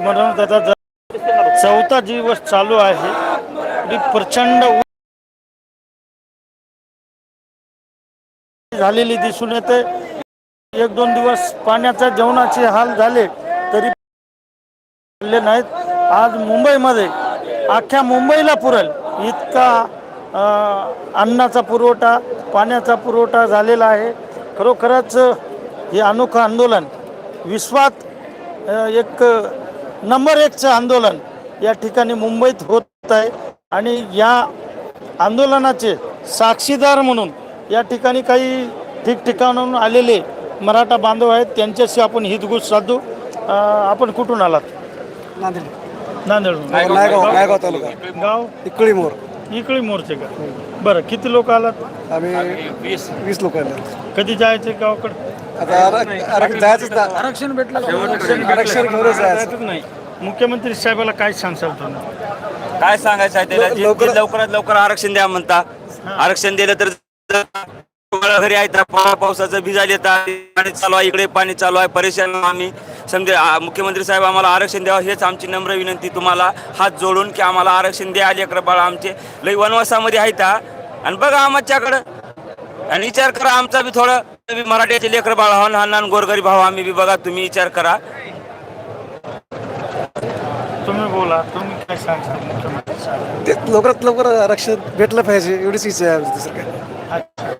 म्हणून त्याचा चौथा दिवस चालू आहे. प्रचंड झालेली दिसून येते. एक दोन दिवस पाण्याचा जेवणाचे हाल झाले तरी नाहीत. आज मुंबईमध्ये अख्ख्या मुंबईला पुरेल. इतका अन्नाचा पुरवठा पाण्याचा पुरवठा झालेला आहे. खरोखरच हे अनोखं आंदोलन विश्वात एक नंबर एकचं आंदोलन या ठिकाणी मुंबईत होत आहे. आणि या आंदोलनाचे साक्षीदार म्हणून या ठिकाणी काही ठिकठिकाणाहून आलेले मराठा बांधव आहेत. त्यांच्याशी आपण हितगुज साधू. अ, आपण कुठून आलात? नांदेड. नांदेड. नायगाव नायगाव तालुका. गाव? इकळी मोर. इकडे मोर्चे का? बरं किती लोक आलात? आम्ही वीस. वीस लोक आले कधी जायचे गावाकडे? आता आरक- आरक- जायचंच ना. आरक्षण आरक्षण घेऊनच जायचं. जायचंच नाही मुख्यमंत्री साहेबाला काय सांगसाल तुम्ही? काय सांगायचं आहे त्याला? जे- लवकर- जे लवकरात लवकर आरक्षण द्या म्हणता. आरक्षण दिलं तर घरी आहेत पा- पावसाचं भिजाल येतात पाणी चालू आहे इकडे पाणी चालू आहे परेशान आम्ही. समजे आ- मुख्यमंत्री साहेब आम्हाला आरक्षण द्यावं हेच आमची नम्र विनंती तुम्हाला. हात जोडून की आम्हाला आरक्षण द्या लेकर बाळ आमचे. लई वनवासामध्ये आहेत हा. आणि बघा आमच्याकडं. आणि विचार करा आमचा बी थोडं बी मराठ्याचे लेकर बाळ हा लहान लहान गोरगरीब भाऊ आम्ही बी बघा तुम्ही विचार करा. तुम्ही बोला तुम्ही काय सांगसाल मुख्यमंत्री साहेब ते लवकरात लवकर आरक्षण भेटलं पाहिजे एवढीच इच्छा आहे आमची दुसरं काय अच्छा.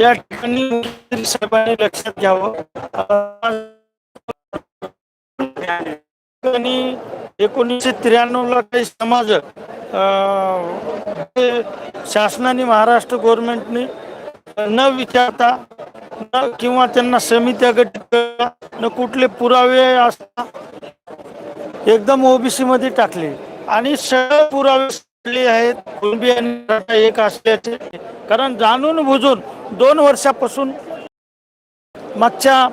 या ठिकाणी मुख्यमंत्री साहेबांनी लक्षात घ्यावं. एकोणीसशे त्र्याण्णवला काही समाज शासनाने महाराष्ट्र गव्हर्नमेंटने न विचारता न किंवा त्यांना समित्या गठीत करा, न कुठले पुरावे असता एकदम ओबीसी मध्ये टाकले. आणि सगळे पुरावे आहेत. एक असल्याचे. कारण जाणून बुजून दोन वर्षापासून मागच्या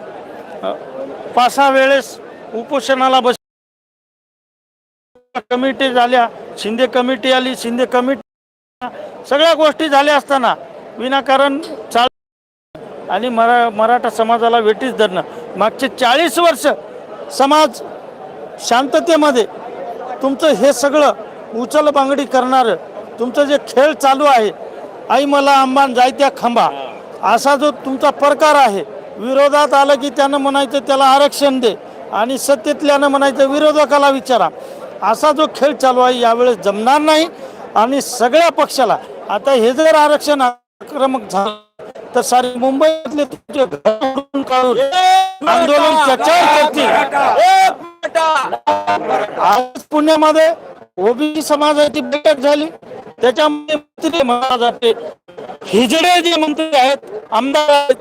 पाच सहा वेळेस उपोषणाला बस कमिटी झाल्या. शिंदे कमिटी आली. शिंदे कमिटी सगळ्या गोष्टी झाल्या असताना विनाकारण चाल आणि मरा मराठा समाजाला वेटीस धरणं. मागचे चाळीस वर्ष समाज शांततेमध्ये तुमचं हे सगळं उचल बांगडी करणारं तुमचं जे खेळ चालू आहे आई मला अंबान जायत्या खांबा असा जो तुमचा प्रकार आहे विरोधात आलं की त्यानं म्हणायचं त्याला आरक्षण दे आणि सत्तेतल्यानं म्हणायचं विरोधकाला विचारा. असा जो खेळ चालू आहे यावेळेस जमणार नाही आणि सगळ्या पक्षाला. आता हे जर आरक्षण आक्रमक झालं. तर सारे मुंबईतले तुमचे घर उडून काढून आंदोलन त्याच्यावर करतील. आज पुण्यामध्ये ओबीसी समाजाची बैठक झाली. त्याच्यामध्ये मंत्री म्हणा जाते हिजडे जे मंत्री आहेत आमदार आहेत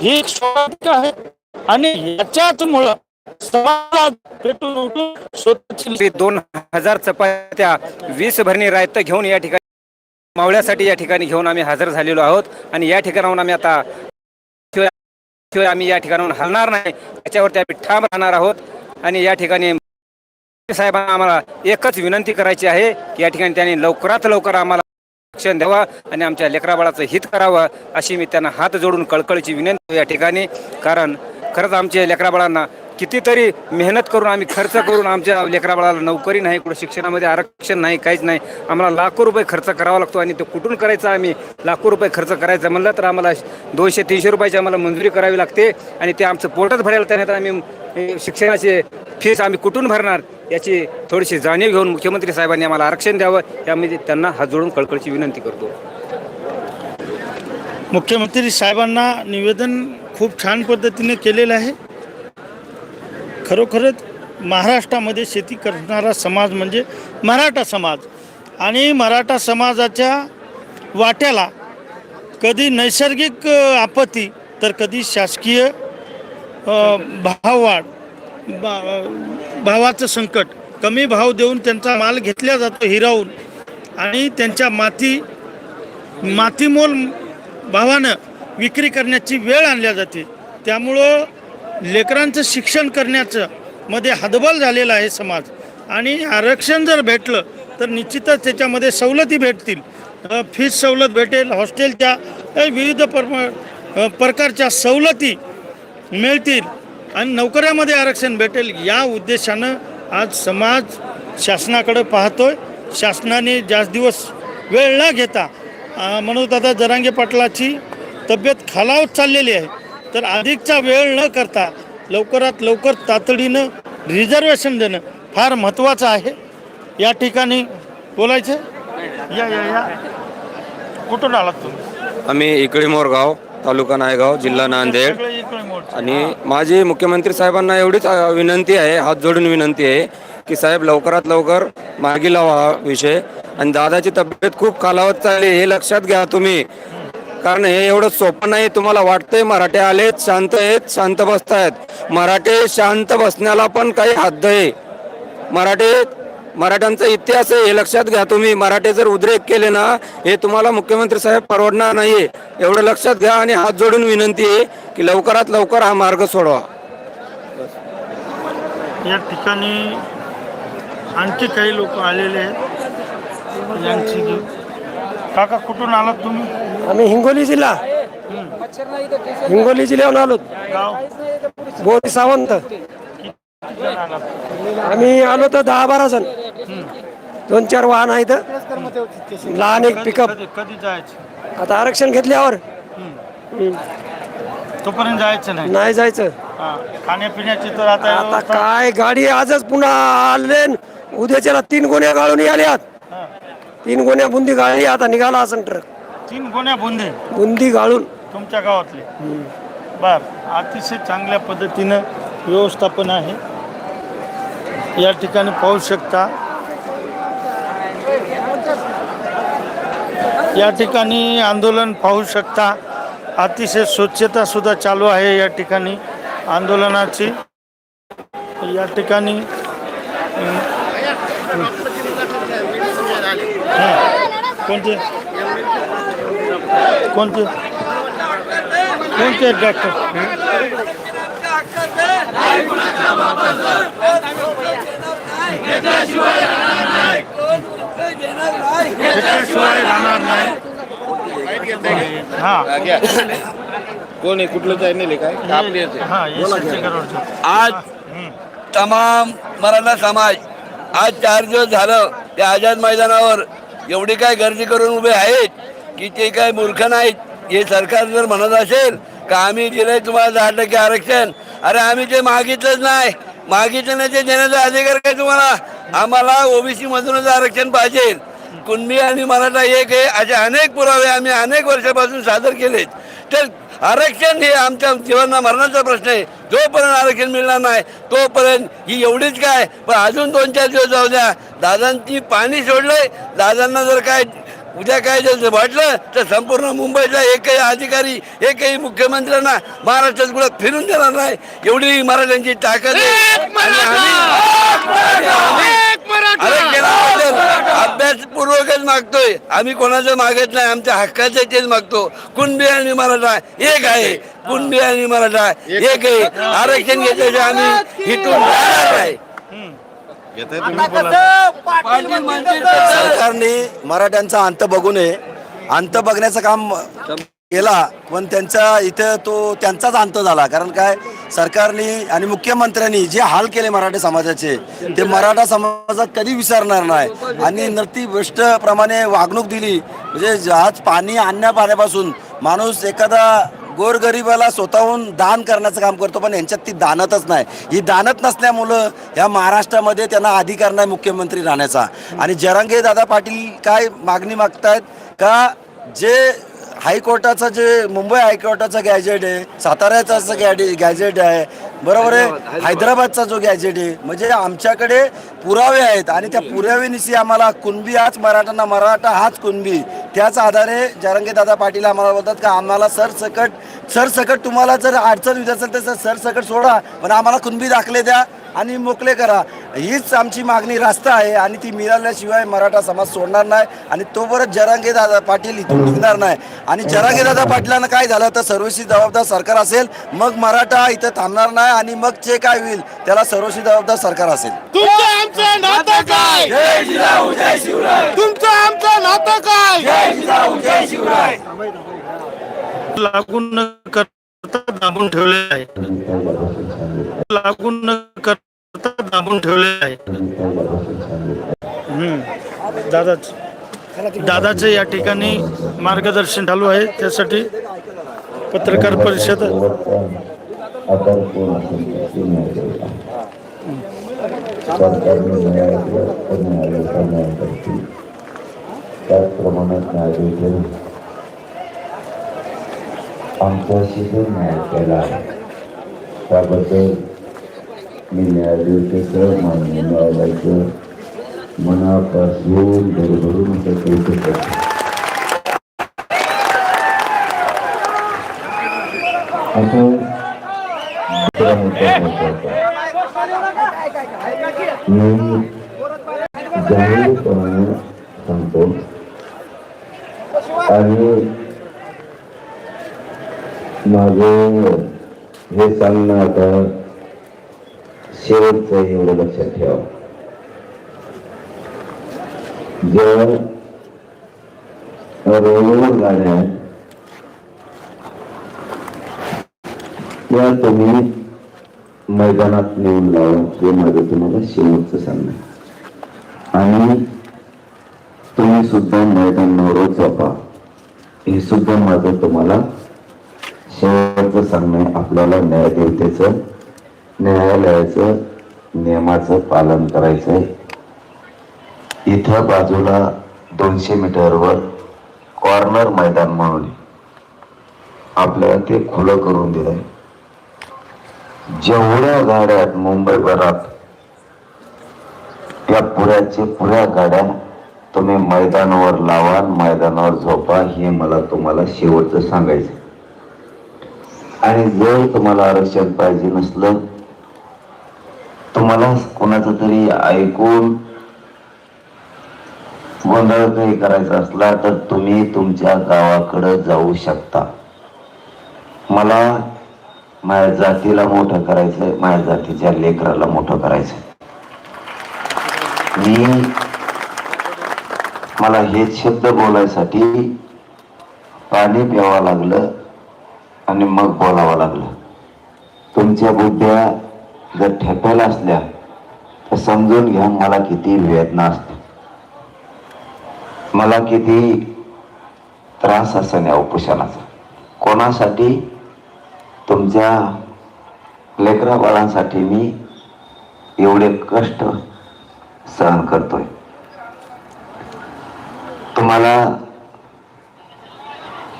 ही स्वाभाविक आहे. आणि याच्याच मुळे समाज पेटून उठून स्वतःची तरी दोन हजार चपात्या वीस भरणी रायतं घेऊन या ठिकाणी मावळ्यासाठी या ठिकाणी घेऊन आम्ही हजर झालेलो आहोत. आणि या ठिकाणाहून आम्ही आता शिवाय आम्ही या ठिकाणाहून हलणार नाही. त्याच्यावरती आम्ही ठाम राहणार आहोत. आणि या ठिकाणी साहेबांना आम्हाला एकच विनंती करायची आहे की या ठिकाणी त्यांनी लवकरात लवकर आम्हाला शिक्षण द्यावा आणि आमच्या लेकराबाळाचं हित करावं अशी मी त्यांना हात जोडून कळकळीची विनंती या ठिकाणी. कारण खरंच आमच्या लेकराबाळांना कितीतरी मेहनत करून आम्ही खर्च करून आमच्या लेकराबाळाला नोकरी नाही कुठं शिक्षणामध्ये आरक्षण नाही काहीच नाही. आम्हाला लाखो रुपये खर्च करावा लागतो आणि तो कुठून करायचा आम्ही? लाखो रुपये खर्च करायचं म्हणलं तर आम्हाला दोनशे तीनशे रुपयाची आम्हाला मंजुरी करावी लागते आणि ते आमचं पोटच भरायला त्यानंतर आम्ही शिक्षणाची फीस आम्ही कुठून भरणार? याची थोडीशी जाणीव घेऊन मुख्यमंत्री साहेबांनी आम्हाला आरक्षण द्यावं यामध्ये त्यांना हात जोडून कळकळची विनंती करतो. मुख्यमंत्री साहेबांना निवेदन खूप छान पद्धतीने केलेलं आहे. खरोखरच महाराष्ट्रामध्ये शेती करणारा समाज म्हणजे मराठा समाज. आणि मराठा समाजाच्या वाट्याला कधी नैसर्गिक आपत्ती तर कधी शासकीय भाववाढ बा भावाचं संकट कमी भाव देऊन त्यांचा माल घेतला जातो हिरावून. आणि त्यांच्या माती मातीमोल भावानं विक्री करण्याची वेळ आणल्या जाते. त्यामुळं लेकरांचं शिक्षण करण्याचं मध्ये हदबल झालेला आहे समाज. आणि आरक्षण जर भेटलं तर निश्चितच त्याच्यामध्ये सवलती भेटतील. अ, फीस सवलत भेटेल हॉस्टेलच्या विविध पर प्रकारच्या सवलती मिळतील आणि नोकऱ्यामध्ये आरक्षण भेटेल. या उद्देशानं आज समाज शासनाकडे पाहतोय. शासनाने जास्त दिवस वेळ न घेता म्हणून मनोजदादा जरांगे पाटलाची तब्येत खालावत चाललेली आहे. तर अधिकचा वेळ न करता लवकरात लवकर तातडीनं रिझर्वेशन देणं फार महत्त्वाचं आहे. या ठिकाणी बोलायचं? या या या. कुठून आलात तुम्ही? आम्ही इकडे मोरगाव तालुका नायगाव जिल्हा नांदेड. आणि माझी मुख्यमंत्री साहेबांना एवढीच विनंती आहे हात जोडून विनंती आहे की साहेब लवकरात लवकर मार्गी लावा हा विषय. आणि दादाची तब्येत खूप खालावत चालली हे लक्षात घ्या तुम्ही. कारण हे एवढं सोपं नाही तुम्हाला वाटतंय मराठे आलेत शांत आहेत शांत बसतायत. मराठे शांत बसण्याला पण काही हद्द आहे. मराठे मराठ्यांचा इतिहास आहे हे लक्षात घ्या तुम्ही. मराठे जर उद्रेक केले ना हे तुम्हाला मुख्यमंत्री साहेब परवडणार नाहीये. एवढं लक्षात घ्या आणि हात जोडून विनंती आहे की लवकरात लवकर हा मार्ग सोडवा. या ठिकाणी आणखी काही लोक आलेले आहेत. यांची काका कुठून आलात तुम्ही? आम्ही हिंगोली जिल्हा. हिंगोली जिल्ह्याहून आलो. गाव? बोरी सावंत. किती जण आलात आम्ही आलो तर दहा बारा जण. दोन चार वाहन आहेत. लहान एक पिकअप कधी कधी जायचं? आता आरक्षण घेतल्यावर. तोपर्यंत जायचं नाही? नाही जायचं. हा. खाण्यापिण्याची तर आता आता काय? गाडी आजच पुन्हा आले उद्याच्याला तीन गोण्या गाळून आल्यात. तीन गोण्या बुंदी गाळली आता निघाला असं ट्रक तीन गोण्या बुंदे? बुंदी गाळून तुमच्या गावातले? बर अतिशय चांगल्या पद्धतीनं व्यवस्थापन आहे. या ठिकाणी पाहू शकता. या ठिकाणी आंदोलन पाहू शकता. अतिशय स्वच्छता सुद्धा चालू आहे या ठिकाणी आंदोलनाची. या ठिकाणी अं. कोणते? कोणते? कोणते डॉक्टर त्याच्याशिवाय राहणार नाही. हा. कोण आहे? कुठलं चॅनल काय? हा. आज तमाम मराठा समाज आज चार दिवस झालं त्या आझाद मैदानावर एवढी काय गर्दी करून उभे आहेत की ते काय मूर्ख नाहीत? हे सरकार जर म्हणत असेल का आम्ही दिलंय तुम्हाला दहा टक्के आरक्षण? अरे आम्ही ते मागितलंच नाही. मागितलं नाही ते देण्याचा अधिकार काय तुम्हाला? आम्हाला ओबीसी मधूनच आरक्षण पाहिजे. कुणबी आणि मराठा एक आहे असे अनेक पुरावे आम्ही अनेक वर्षापासून सादर केलेत. तर आरक्षण हे आमच्या जीवना मरणाचा प्रश्न आहे. जोपर्यंत आरक्षण मिळणार नाही तोपर्यंत ही एवढीच काय? पण अजून दोन चार दिवस जाऊ द्या. दादांनी पाणी सोडलंय. दादांना जर काय उद्या काय जर वाटलं तर संपूर्ण मुंबईतला एकही अधिकारी एकही मुख्यमंत्र्यांना महाराष्ट्रात कुठं फिरून देणार नाही. एवढी मराठ्यांची ताकद आहे. अभ्यासपूर्वकच मागतोय. आम्ही कोणाचं मागत नाही आमच्या हक्काचं तेच मागतो. कुणबी आणि मराठा? एक आहे. कुणबी आणि मराठा? एक आहे. आरक्षण घेतल्याशिवाय आम्ही इथून जाणार नाही. सरकारने मराठ्यांचा अंत बघू नये. अंत बघण्याचं काम केला पण त्यांचा इथं तो त्यांचाच अंत झाला. कारण काय? सरकारने आणि मुख्यमंत्र्यांनी जे हाल केले मराठा समाजाचे ते मराठा समाजात कधी विसरणार नाही. आणि नर्तिभ्रष्ट प्रमाणे वागणूक दिली. म्हणजे आज पाणी आणण्या पाण्यापासून माणूस एखादा गोरगरिबाला स्वतःहून दान करण्याचं काम करतो पण यांच्यात ती दानतच नाही. ही दानत नसल्यामुळं या महाराष्ट्रामध्ये त्यांना अधिकार नाही मुख्यमंत्री राहण्याचा. आणि जरांगे दादा पाटील काय मागणी मागतायत? का जे हायकोर्टाचं जे मुंबई हायकोर्टाचं गॅजेट आहे साताऱ्याचा असं गॅडे गॅजेट आहे बरोबर आहे? हैदराबादचा जो गॅजेट आहे म्हणजे आमच्याकडे पुरावे आहेत आणि त्या पुराव्यानिशी आम्हाला कुणबी हाच मराठा मराठा हाच कुणबी त्याच आधारे जरंगे दादा पाटील आम्हाला बोलतात का आम्हाला सरसकट सरसकट तुम्हाला जर अडचण येत असेल तर सर सरसकट सोडा पण आम्हाला कुणबी दाखले द्या. आणि मोकळे करा. हीच आमची मागणी रास्त आहे आणि ती मिळाल्याशिवाय मराठा समाज सोडणार नाही आणि तोपर्यंत जरांगे दादा पाटील इथून निघणार नाही. आणि जरांगे दादा पाटलांना काय झालं तर सर्वस्वी जबाबदार सरकार असेल मग मराठा इथं थांबणार नाही आणि मग जे काय होईल त्याला सर्वस्वी जबाबदार सरकार असेल. तुमचं आमचं नातं काय? तुमचं दाबून ठेवले आहे. लागू न करता दाबून ठेवले आहे. हम्म. दादाच. दादाचं या ठिकाणी मार्गदर्शन चालू आहे. त्यासाठी पत्रकार परिषद. त्याचप्रमाणे न्यायाधीश आमच्याशी जो न्याय केला. त्याबद्दल मी न्यायाधीशाचं मान्य न्यायालयाचं मनापासून भरभरून असं कौतुक करतो. असं दुसरा मुद्दा महत्त्वाचा मी जाहीरपणे सांगतो. आणि माझं हे सांगणं आता शेवटचं एवढं लक्षात ठेवा. जेव्हा रेल्वे गाड्या त्या तुम्ही मैदानात नेऊन लावा हे माझं तुम्हाला शेवटचं सांगणं आणि तुम्ही सुद्धा मैदानावर जपा हे सुद्धा माझं तुम्हाला शेवटचं सांगणे आपल्याला न्यायदेवतेचं न्यायालयाचं नियमाचं पालन करायचं आहे इथं बाजूला दोनशे मीटरवर कॉर्नर मैदान म्हणून आपल्याला ते खुलं करून दिलंय. जेवढ्या गाड्यात मुंबईभरात त्या पुऱ्याचे पुऱ्या गाड्या तुम्ही मैदानावर लावा मैदानावर झोपा हे मला तुम्हाला शेवटचं सांगायचं आणि जर तुम्हाला आरक्षण पाहिजे नसलं तुम्हाला कोणाचं तरी ऐकून गोंधळ काही करायचा असला तर तुम्ही तुमच्या गावाकडे जाऊ शकता. मला माझ्या जातीला मोठं करायचंय माझ्या जातीच्या लेकराला मोठं करायचंय. मी मला हेच शब्द बोलायसाठी पाणी प्यावं लागलं. आणि मग बोलावं लागलं. तुमच्या बुद्ध्या जर ठेपायला असल्या तर समजून घ्या मला किती वेदना असते मला किती त्रास असं या उपोषणाचा. कोणासाठी? तुमच्या लेकरा बाळांसाठी मी एवढे कष्ट सहन करतोय. तुम्हाला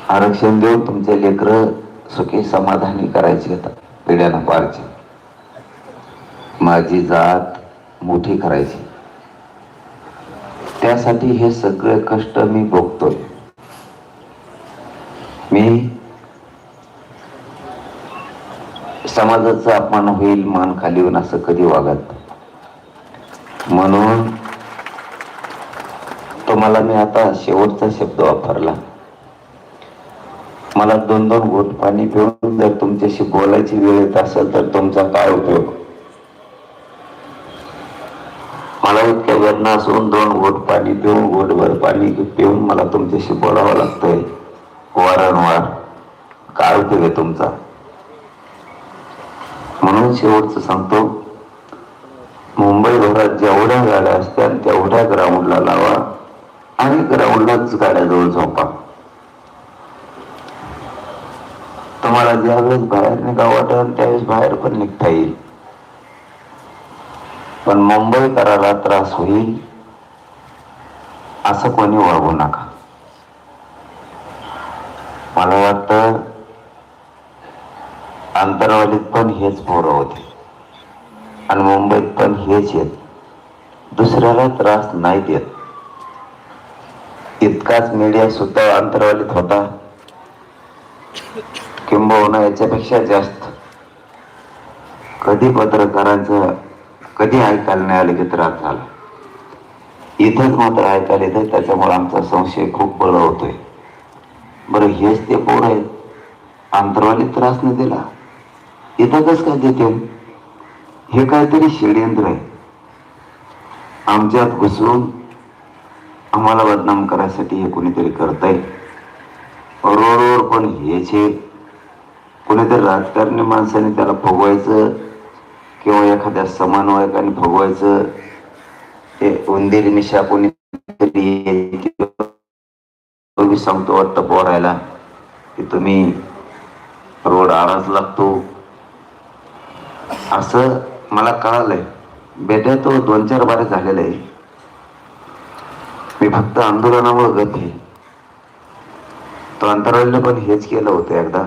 आरक्षण देऊन तुमचे लेकरं सुखी समाधानी करायची आहेत पिढ्यानं पारची माझी जात मोठी करायची. त्यासाठी हे सगळे कष्ट मी भोगतोय. मी समाजाचा अपमान होईल मान खाली होईल असं कधी वागत म्हणून तुम्हाला मी आता शेवटचा शब्द वापरला. मला दोन दोन घोट पाणी पिऊन जर तुमच्याशी बोलायची वेळ येत असेल तर तुमचा काय उपयोग? मला इतक्या वेदना असून दोन घोट पाणी पिऊन घोटभर पाणी पिऊन मला तुमच्याशी बोलावं लागतंय. वारंवार. काय उपयोग आहे तुमचा? म्हणून शेवटचं सांगतो. मुंबई भरात जेवढ्या गाड्या असतात तेवढ्या ग्राउंडला लावा आणि ग्राउंडलाच गाड्याजवळ झोपा. तुम्हाला ज्यावेळेस बाहेर निघावं वाटेल त्यावेळेस बाहेर पण निघता येईल. पण मुंबईकराला त्रास होईल असं कोणी वागू नका. मला वाटतं आंतरवालीत पण हेच पोरं होते. आणि मुंबईत पण हेच येत दुसऱ्याला त्रास नाही देत इतकाच मीडिया सुद्धा अंतरवालीत होता. किंबहुना याच्यापेक्षा जास्त. कधी पत्रकारांचं कधी ऐकायला नाही आलं की त्रास झाला. इथंच मात्र ऐकायला येतं त्याच्यामुळे आमचा संशय खूप बळ होतोय. बरं हेच ते पोर आहेत. अंतरवाली त्रास न दिला. इथं कस काय देते हे काहीतरी षडयंत्र आहे. आमच्यात घुसून आम्हाला बदनाम करायसाठी हे कोणीतरी करताय. रोडवर पण हेच हे कुणीतरी राजकारणी माणसाने त्याला फगवायचं किंवा एखाद्या समन्वयकाने फगवायचं ते उंदीर निशा कोणी सांगतो वाटतं पोरायला की तुम्ही रोड आराच लागतो. असं मला कळालंय. बेट्या तो दोन चार बारे झालेला आहे. मी फक्त आंदोलनामुळे गत आहे. तो अंतराळीला पण हेच केलं होतं एकदा.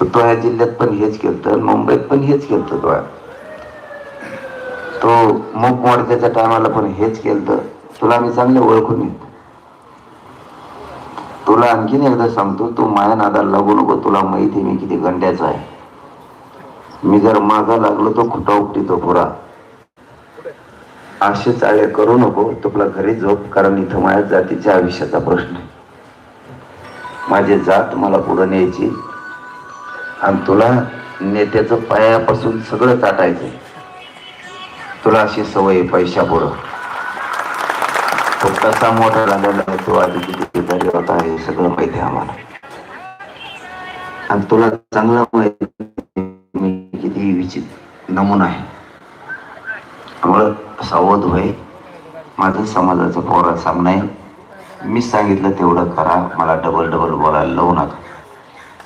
तर तो जिल्ह्यात पण हेच केलं मुंबईत पण हेच केलं तो तो मूक मोडक्याच्या टायमाला पण हेच केलं तुला मी चांगले ओळखून येत तुला आणखीन एकदा सांगतो तू माया नादाला लागू नको तुला माहिती आहे मी किती गंड्याचा आहे. मी जर मागा लागलो तो खुटा उपटितो पुरा. असे चाळे करू नको तुला घरी झोप कारण इथं माझ्या जातीच्या आयुष्याचा प्रश्न आहे. माझी जात मला पुढं न्यायची आणि तुला नेत्याचं पायापासून सगळं चाटायचंय तुला अशी सवय आहे पैशा पुढं तो कसा मोठा झालेला आहे तो आधी किती तरी होता हे सगळं माहिती आहे आम्हाला. आणि तुला चांगलं माहिती मी किती विचित नमुना आहे. त्यामुळं सावध होय माझं समाजाचं पोरा सामना आहे. मी सांगितलं तेवढं करा मला डबल डबल बोलायला लावू नका.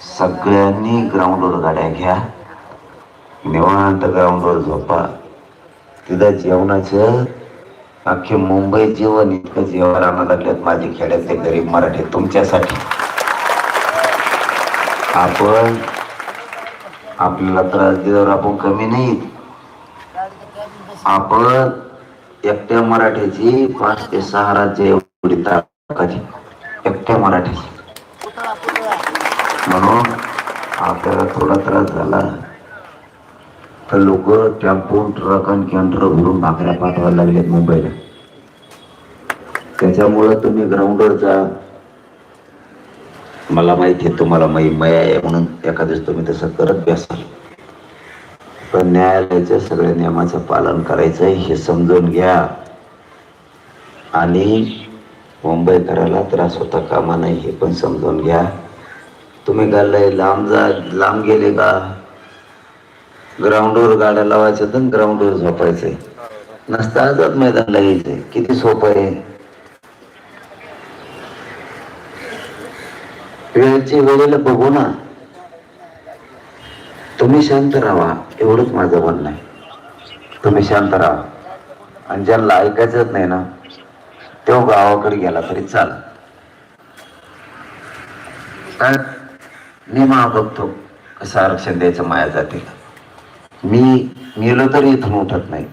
सगळ्यांनी ग्राउंडवर गाड्या घ्या. निवांत ग्राउंडवर झोपा. तिथं जेवणाचं अख्खे मुंबई जेवण इतकं जेवण आणा लागल्यात माझे खेड्यातले गरीब मराठी तुमच्यासाठी. आपण आपल्याला त्रास दिल्यावर आपण कमी नाही आपण एकट्या मराठ्याची पाच ते सहा राज्य एवढी ताकद एकट्या मराठ्याची. म्हणून आपल्याला थोडा त्रास झाला. तर लोक टेम्पो ट्रक आणि कॅन्टर भरून भाकऱ्या पाठवायला लागलेत मुंबईला. त्याच्यामुळं तुम्ही ग्राउंडवर जा. मला माहिती आहे तुम्हाला मै मया आहे म्हणून एखाद्याच तुम्ही तसं करत बसाल. पण न्यायालयाच्या सगळ्या नियमाचं पालन करायचं हे समजून घ्या. आणि मुंबईकराला त्रास होता कामा नाही हे पण समजून घ्या. तुम्ही गाडलाय लांब जा लांब गेले का? ग्राउंडवर गाड्या लावायच्या तर ग्राउंडवर झोपायचंय नसता आजच मैदानला यायचंय किती सोपं आहे. वेळची वेळेला बघू ना. तुम्ही शांत राहा. एवढंच माझं म्हणणं आहे. तुम्ही शांत राहा. आणि ज्यांना ऐकायचंच नाही ना तेव्हा गावाकडे गेला तरी चाल काय? मी मा बघतो. कसं आरक्षण द्यायचं माया जातीला मी मेलो तरी इथून उठत नाही.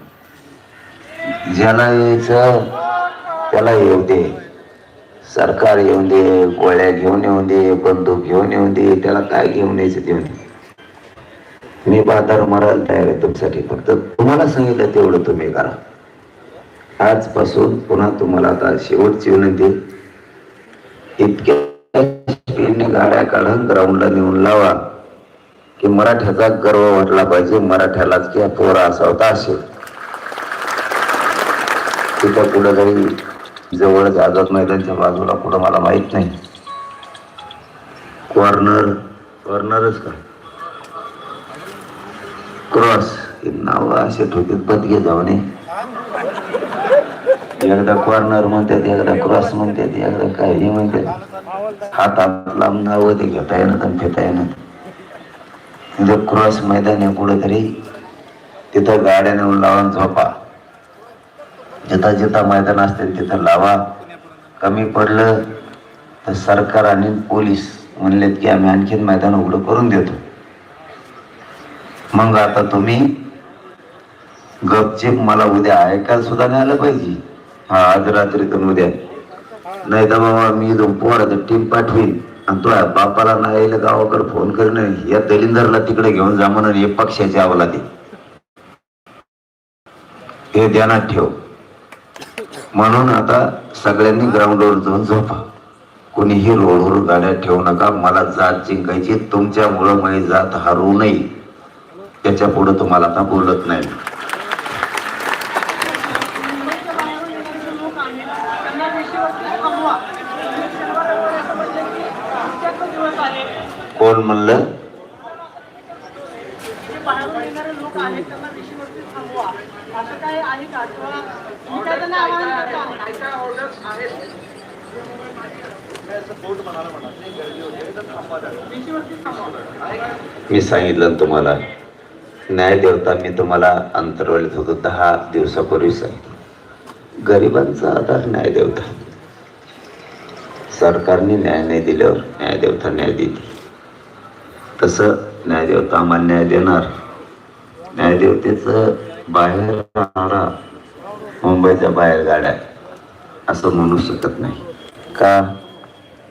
ज्याला यायचं त्याला येऊ दे. सरकार येऊन दे गोळ्या घेऊन येऊन दे बंदूक घेऊन येऊन दे त्याला काय घेऊन यायचं देऊन दे मी बाजार मरायला तयार आहे तुमच्यासाठी. फक्त तुम्हाला सांगितलं तेवढं तुम्ही करा. आजपासून पुन्हा तुम्हाला आता शेवटची विनंती. इतक्या स्पीडने गाड्या काढून ग्राउंडला नेऊन लावा. की मराठ्याचा गर्व वाटला पाहिजे मराठ्यालाच की पोरा असा होता असेल. तिथं कुठं काही जवळच आझाद मैदानच्या बाजूला कुठं मला माहीत नाही. कॉर्नर कॉर्नरच का? क्रॉस हे नाव असे ठोकीत बदगे जाऊने एकदा कॉर्नर म्हणतात एकदा क्रॉस म्हणतात एकदा काय हे म्हणतात हातात लांब नाव ते घेता येणार आणि फेता येणार म्हणजे क्रॉस मैदान आहे कुठेतरी तिथं गाड्या नेऊन लावून झोपा. जिथं जिथं मैदान असते तिथं लावा. कमी पडलं तर सरकार आणि पोलीस म्हणलेत की आम्ही आणखीन मैदान उघडं करून देतो. मग आता तुम्ही गपचेप मला उद्या ऐकायला सुद्धा नाही आलं पाहिजे. हा आज रात्रीतून उद्या. नाही तर बाबा मी इथून पोराचं टीम पाठवीन. आणि तो बापाला नाही गावाकडे फोन करीन या दलिंदरला तिकडे घेऊन जा म्हणून हे पक्षाची आवला दे हे ध्यानात ठेव. म्हणून आता सगळ्यांनी ग्राउंडवर जाऊन झोपा. कोणीही रोडवर गाड्या ठेवू नका. मला जात जिंकायची. तुमच्यामुळं माझी जात हरवू नये. त्याच्या पुढे तुम्हाला आता बोलत नाही. वातावरण म्हणलं. मी सांगितलं तुम्हाला न्याय देवता मी तुम्हाला अंतरवलित होतो दहा दिवसापूर्वी सांगितलं. गरिबांचा आधार न्याय देवता सरकारने न्याय नाही दिल्यावर न्याय देवता न्याय दिली तसं न्यायदेवता आम्हाला न्याय देणार. न्यायदेवतेचं बाहेर राहणारा मुंबईच्या बाहेर गाड्या असं म्हणू शकत नाही. का?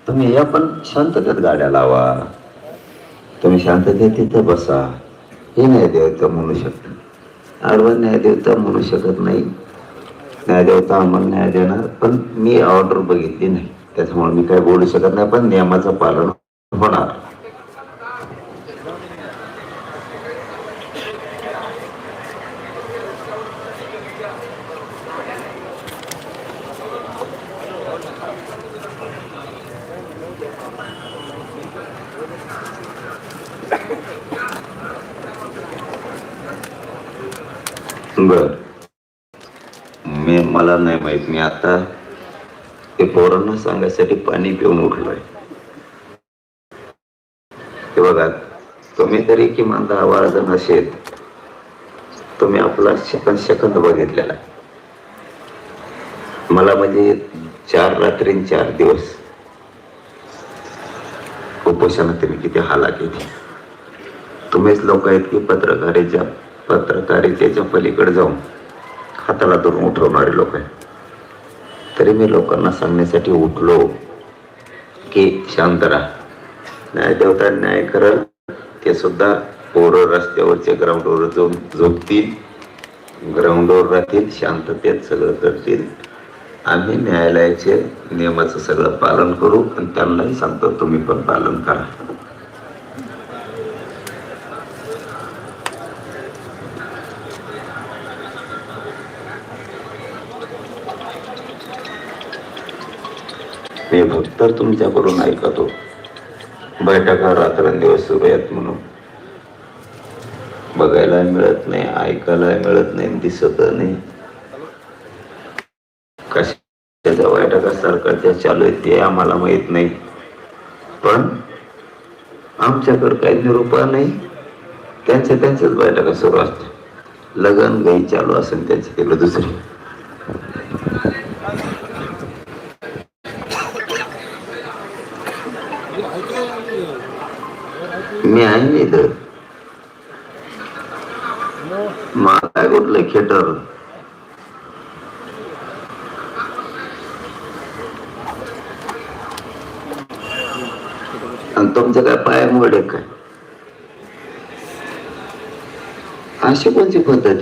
तुम्ही या पण शांततेत गाड्या लावा. तुम्ही शांततेत तिथं बसा. हे न्यायदेवता म्हणू शकत आडवा न्यायदेवता म्हणू शकत नाही. न्यायदेवता आम्हाला न्याय देणार पण मी ऑर्डर बघितली नाही. त्याच्यामुळे मी काय बोलू शकत नाही पण नियमाचं पालन होणार बर मी मला नाही माहीत. मी आता ते पोरांना सांगायसाठी पाणी पिऊन उठलोय. हे बघा तुम्ही तरी किमान दहा बारा जण असेल तुम्ही आपला सेकंद सेकंद बघितलेला मला म्हणजे चार रात्री चार दिवस. उपोषणात तुम्ही किती हाला केली तुम्हीच लोक आहेत की पत्रकारेच्या पत्रकारितेच्या पलीकडे जाऊन हाताला धरून उठवणारे लोक आहे तरी मी लोकांना सांगण्यासाठी उठलो की शांत राहा. न्यायदेवता न्याय करल. ते सुद्धा पोरं रस्त्यावरच्या ग्राउंडवर जाऊन झोपतील. ग्राउंडवर राहतील शांततेत सगळं करतील. आम्ही न्यायालयाचे नियमाचं सगळं पालन करू आणि त्यांनाही सांगतो तुम्ही पण पालन करा. ते फक्त तुमच्याकडून ऐकतो. बैठका रात्रंदिवस सुरू आहेत म्हणून. बघायला मिळत नाही ऐकायला मिळत नाही दिसत नाही. कशा बैठका सरकारच्या चालू आहेत ते आम्हाला माहीत नाही. पण आमच्याकडे काही निरूपा नाही. त्यांच्या त्यांच्याच बैठका सुरू असतात. लगन गाई चालू असेल त्यांच्या तिकडे दुसरी. मी आहे ना काय कुठलं खेटर? आणि तुमच्या काय पाय मोडे काय? अशी कोणती पद्धत?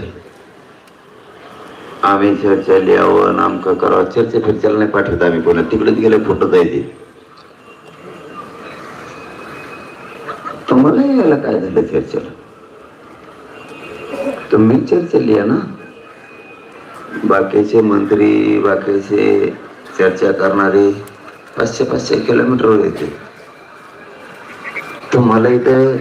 आम्ही चर्चा लिहावं नामकं करावं. चर्चा फिरच्याला नाही पाठवत आम्ही. कोणा तिकडेच गेले फोटो जायचे तुम्हाला झालं चर्चेला तुम्ही चर्चा लिहा ना. बाकीचे मंत्री बाकीचे चर्चा करणारे पाचशे पाचशे किलोमीटरवर येते. तुम्हाला इथं